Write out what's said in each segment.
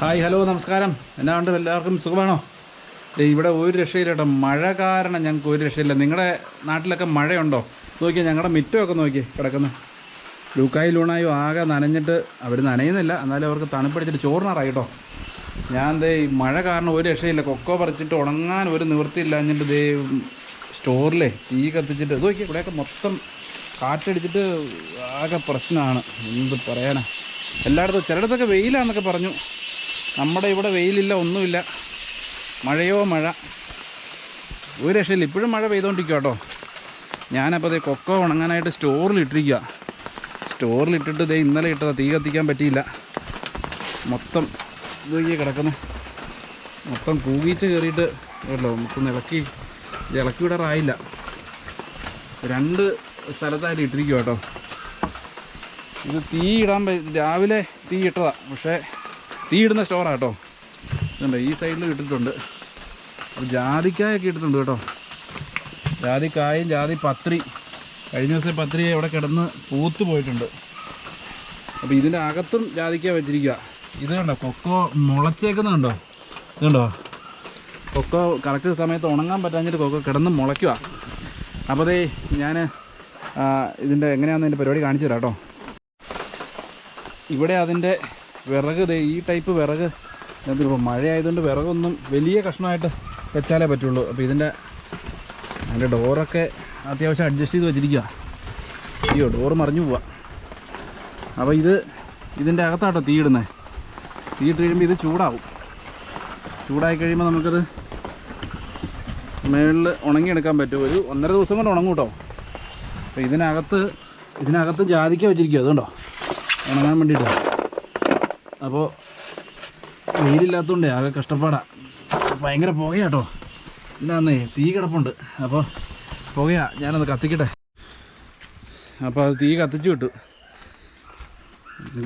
Hi hello നമസ്കാരം. എന്നാ ഉണ്ട്? എല്ലാവർക്കും സുഖമാണോ? ഇവിടെ ഒരു രക്ഷയില്ല കേട്ടോ മഴ കാരണം ഞങ്ങൾക്ക് ഒരു രക്ഷയില്ല. നിങ്ങളുടെ നാട്ടിലൊക്കെ മഴയുണ്ടോ? നോക്കിയാൽ ഞങ്ങളുടെ മിറ്റമൊക്കെ നോക്കി കിടക്കുന്നു. ലൂക്കായി ലൂണായും ആകെ നനഞ്ഞിട്ട് അവർ നനയുന്നില്ല. എന്നാലും അവർക്ക് തണുപ്പടിച്ചിട്ട് ചോറിനാറായി കേട്ടോ ഞാൻ ദേ ഈ മഴ കാരണം ഒരു രക്ഷയില്ല. കൊക്കോ പറിച്ചിട്ട് ഉണങ്ങാൻ ഒരു നിവൃത്തിയില്ല എന്നിട്ട് ദേ സ്റ്റോറിലെ തീ കത്തിച്ചിട്ട് നോക്കി ഇവിടെയൊക്കെ മൊത്തം കാറ്റടിച്ചിട്ട് ആകെ പ്രശ്നമാണ് എന്ത് പറയാനാ. എല്ലായിടത്തും ചിലയിടത്തൊക്കെ വെയിലാന്നൊക്കെ പറഞ്ഞു. നമ്മുടെ ഇവിടെ വെയിലില്ല ഒന്നുമില്ല. മഴയോ മഴ. ഒരു രക്ഷയില്ല. ഇപ്പോഴും മഴ പെയ്തുകൊണ്ടിരിക്കുക കേട്ടോ ഞാനപ്പോൾ ദേ കൊക്ക ഉണങ്ങാനായിട്ട് സ്റ്റോറിൽ ഇട്ടിട്ട് ദേ ഇന്നലെ ഇട്ടതാ. തീ കത്തിക്കാൻ പറ്റിയില്ല. മൊത്തം ഇതൊക്കെ കിടക്കുന്നു. മൊത്തം കൂകീച്ച് കയറിയിട്ട് കേട്ടോ മൊത്തം ഇളക്കി ഇത് ഇളക്കി വിടാറായില്ല. രണ്ട് സ്ഥലത്തായിട്ട് ഇട്ടിരിക്കുക കേട്ടോ ഇത് തീ ഇടാൻ രാവിലെ തീ ഇട്ടതാണ് പക്ഷേ തീ ഇടുന്ന സ്റ്റോറാണ് കേട്ടോ. ഇതുണ്ട് ഈ സൈഡിൽ ഇട്ടിട്ടുണ്ട്. ജാതിക്കായൊക്കെ ഇട്ടിട്ടുണ്ട് കേട്ടോ. ജാതിക്കായും ജാതി പത്രി. കഴിഞ്ഞ ദിവസം പത്രി ഇവിടെ കിടന്ന് പൂത്ത് പോയിട്ടുണ്ട്. അപ്പോൾ ഇതിന്റെ അകത്തും ജാതിക്ക വെച്ചിരിക്കുക ഇത് കണ്ടോ കൊക്കോ മുളച്ചേക്കുന്നുണ്ടോ ഇതുണ്ടോ കൊക്കോ കറക്റ്റ് സമയത്ത് ഉണങ്ങാൻ പറ്റാഞ്ഞിട്ട് കൊക്കോ കിടന്ന് മുളയ്ക്കുക അപ്പോൾ അതേ ഞാൻ ഇതിന്റെ എങ്ങനെയാണെന്ന് എന്റെ പരിപാടി കാണിച്ചു തരാം കേട്ടോ. ഇവിടെ അതിന്റെ വിറക് ഈ ടൈപ്പ് വിറക്. ഇപ്പോൾ മഴ ആയതുകൊണ്ട് വിറകൊന്നും വലിയ കഷ്ണമായിട്ട് വെച്ചാലേ പറ്റുള്ളൂ. അപ്പോൾ ഇതിന്റെ അതിന്റെ ഡോറൊക്കെ അത്യാവശ്യം അഡ്ജസ്റ്റ് ചെയ്ത് വെച്ചിരിക്കുക അയ്യോ ഡോറ് മറിഞ്ഞു പോവാം. അപ്പോൾ ഇത് ഇതിന്റെ അകത്താട്ടോ തീയിടുന്നത് തീയിട്ട് കഴിയുമ്പോൾ ഇത് ചൂടാവും. ചൂടായി കഴിയുമ്പോൾ നമുക്കത് മേളിൽ ഉണങ്ങിയെടുക്കാൻ പറ്റും. ഒരു ഒന്നര ദിവസം കൊണ്ട് ഉണങ്ങും കേട്ടോ. അപ്പോൾ ഇതിനകത്ത് ഇതിനകത്ത് ജാതിക്ക വെച്ചിരിക്കുക അതുകൊണ്ടോ? ഉണങ്ങാൻ വേണ്ടിയിട്ട്. അപ്പോൾ വെയിലില്ലാത്തതുകൊണ്ടേ ആകെ കഷ്ടപ്പാടാ. ഭയങ്കര പുകയാട്ടോ. ഇല്ലാന്നേ തീ കിടപ്പുണ്ട്. അപ്പോൾ പുകയാ. ഞാനത് കത്തിക്കട്ടെ. അപ്പോൾ അത് തീ കത്തിച്ച് വിട്ടു.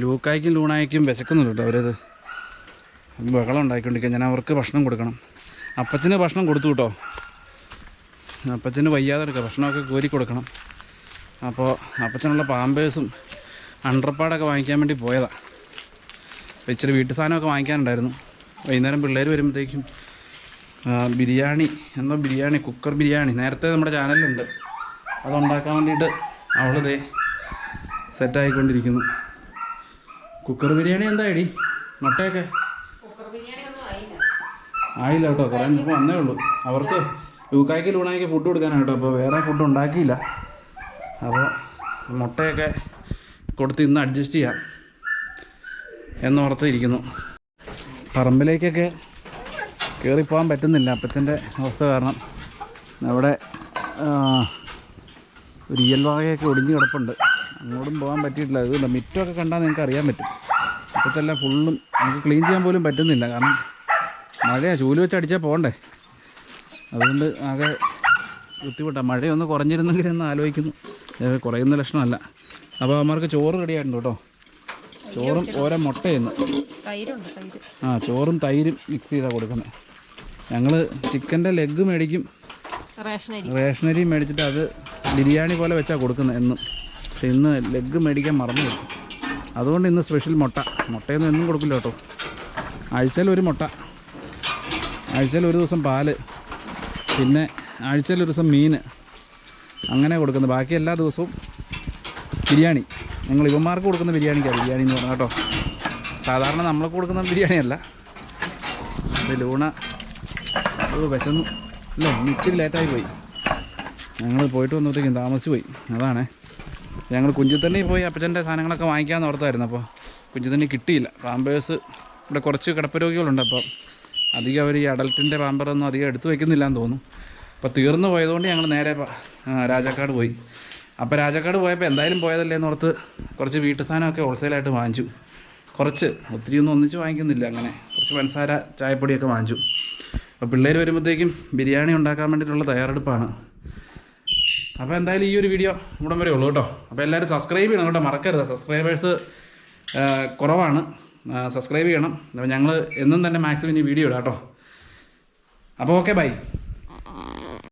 ലൂക്കായ്ക്കും ലൂണായ്ക്കും വിശക്കുന്നുണ്ട് കേട്ടോ അവരത്. ബഹളം ഉണ്ടാക്കിക്കൊണ്ടിരിക്കുക ഞാൻ അവർക്ക് ഭക്ഷണം കൊടുക്കണം. അപ്പച്ചന് ഭക്ഷണം കൊടുത്തു കേട്ടോ. അപ്പച്ചന് വയ്യാതെ എടുക്കുക. ഭക്ഷണമൊക്കെ കോരി കൊടുക്കണം. അപ്പോൾ അപ്പച്ചനുള്ള പാമ്പേഴ്സും അണ്ടർപ്പാടൊക്കെ വാങ്ങിക്കാൻ വേണ്ടി പോയതാണ് ഇച്ചിരി വീട്ടു സാധനമൊക്കെ വാങ്ങിക്കാനുണ്ടായിരുന്നു. വൈകുന്നേരം പിള്ളേർ വരുമ്പോഴത്തേക്കും ബിരിയാണി എന്തോ ബിരിയാണി കുക്കർ ബിരിയാണി നേരത്തെ നമ്മുടെ ചാനലിലുണ്ട്. അതുണ്ടാക്കാൻ വേണ്ടിയിട്ട് അവളിതേ സെറ്റായിക്കൊണ്ടിരിക്കുന്നു. കുക്കർ ബിരിയാണി എന്താ ഇടി മുട്ടയൊക്കെ? ആയില്ല. കേട്ടോ കുറേ ഇപ്പോൾ വന്നേ ഉള്ളൂ. അവർക്ക് ലൂക്കായ്ക്ക് ലൂണായിക്ക് ഫുഡ് കൊടുക്കാനാണ് കേട്ടോ അപ്പോൾ വേറെ ഫുഡ് ഉണ്ടാക്കിയില്ല. അപ്പോൾ മുട്ടയൊക്കെ കൊടുത്ത് ഇന്ന് അഡ്ജസ്റ്റ് ചെയ്യാം. എന്നോർത്ത് ഇരിക്കുന്നു പറമ്പിലേക്കൊക്കെ കയറിപ്പോകാൻ പറ്റുന്നില്ല. അപ്പച്ചന്റെ അവസ്ഥ കാരണം അവിടെ ഒരു ഒരു ഇയൽവാകയൊക്കെ ഒടിഞ്ഞ് കിടപ്പുണ്ട്. അങ്ങോട്ടും പോകാൻ പറ്റിയിട്ടില്ല. അതുകൊണ്ട് മിറ്റമൊക്കെ കണ്ടാൽ നിങ്ങൾക്ക് അറിയാൻ പറ്റും. ഇപ്പോഴത്തെല്ലാം ഫുള്ളും നമുക്ക് ക്ലീൻ ചെയ്യാൻ പോലും പറ്റുന്നില്ല. കാരണം മഴയാണ് ചൂൽ വെച്ച് അടിച്ചാൽ പോകണ്ടേ? അതുകൊണ്ട് ആകെ ബുദ്ധിമുട്ടാണ് മഴയൊന്ന് കുറഞ്ഞിരുന്നെങ്കിൽ എന്ന് ആലോചിക്കുന്നു കുറയുന്ന ലക്ഷണമല്ല. അപ്പോൾ അവന്മാർക്ക് ചോറ് റെഡിയായിട്ടുണ്ട് കേട്ടോ. ചോറും ഓരോ മുട്ടയെന്ന് ആ ചോറും തൈരും മിക്സ് ചെയ്താണ് കൊടുക്കുന്നത് ഞങ്ങൾ ചിക്കന്റെ ലെഗ് മേടിക്കും. റേഷനരി. മേടിച്ചിട്ട് അത് ബിരിയാണി പോലെ വെച്ചാൽ കൊടുക്കുന്നത് എന്നും. പക്ഷെ ഇന്ന് ലെഗ് മേടിക്കാൻ മറന്നു പോയി. അതുകൊണ്ട് ഇന്ന് സ്പെഷ്യൽ മുട്ട. മുട്ടയൊന്നും എന്നും കൊടുക്കില്ല കേട്ടോ. ആഴ്ചയിൽ ഒരു മുട്ട. ആഴ്ചയിൽ ഒരു ദിവസം പാൽ. പിന്നെ ആഴ്ചയിൽ ഒരു ദിവസം മീൻ. അങ്ങനെ കൊടുക്കുന്നത് ബാക്കി എല്ലാ ദിവസവും ബിരിയാണി. ഞങ്ങൾ ഇവന്മാർക്ക് കൊടുക്കുന്ന ബിരിയാണിക്കാണ് ബിരിയാണി എന്ന് പറഞ്ഞാൽ കേട്ടോ. സാധാരണ നമ്മൾ കൊടുക്കുന്ന ബിരിയാണിയല്ല ലൂണ. ഓ വിശന്നു. അല്ലേ ഇത്തിരി ലേറ്റായി പോയി. ഞങ്ങൾ പോയിട്ട് വന്നപ്പോഴത്തേക്കും താമസിച്ച് പോയി. അതാണേ. ഞങ്ങൾ കുഞ്ചിത്തണ്ണി പോയി അപ്പച്ചന്റെ സാധനങ്ങളൊക്കെ വാങ്ങിക്കാമെന്ന് ഓർത്തായിരുന്നു. അപ്പോൾ കുഞ്ചിത്തണ്ണി കിട്ടിയില്ല. പാമ്പേഴ്സ് ഇവിടെ കുറച്ച് കിടപ്പ് രോഗികളുണ്ട്. അപ്പോൾ അധികം അവർ ഈ അഡൽട്ടിന്റെ പാമ്പറൊന്നും അധികം എടുത്തു വയ്ക്കുന്നില്ല എന്ന് തോന്നുന്നു. അപ്പോൾ തീർന്നു പോയതുകൊണ്ട് ഞങ്ങൾ നേരെ രാജാക്കാട് പോയി. അപ്പോൾ രാജാക്കാട് പോയപ്പോൾ എന്തായാലും പോയതല്ലേ എന്ന് ഓർത്ത് കുറച്ച് വീട്ടു സാധനമൊക്കെ ഹോൾസെയിലായിട്ട് വാങ്ങിച്ചു. കുറച്ച്. ഒത്തിരി ഒന്നും ഒന്നിച്ച് വാങ്ങിക്കുന്നില്ല അങ്ങനെ. കുറച്ച് പഞ്ചസാര ചായപ്പൊടിയൊക്കെ വാങ്ങിച്ചു. അപ്പോൾ പിള്ളേർ വരുമ്പോഴത്തേക്കും ബിരിയാണി ഉണ്ടാക്കാൻ വേണ്ടിയിട്ടുള്ള തയ്യാറെടുപ്പാണ്. അപ്പോൾ എന്തായാലും ഈ ഒരു വീഡിയോ ഇവിടം വരെ ഉള്ളൂ കേട്ടോ. അപ്പോൾ എല്ലാവരും സബ്സ്ക്രൈബ് ചെയ്യണം കേട്ടോ. മറക്കരുത്. സബ്സ്ക്രൈബേഴ്സ് കുറവാണ്. സബ്സ്ക്രൈബ് ചെയ്യണം. അപ്പോൾ ഞങ്ങൾ എന്നും തന്നെ മാക്സിമം ഇനി വീഡിയോ ഇടാം കേട്ടോ. അപ്പോൾ ഓക്കെ ബൈ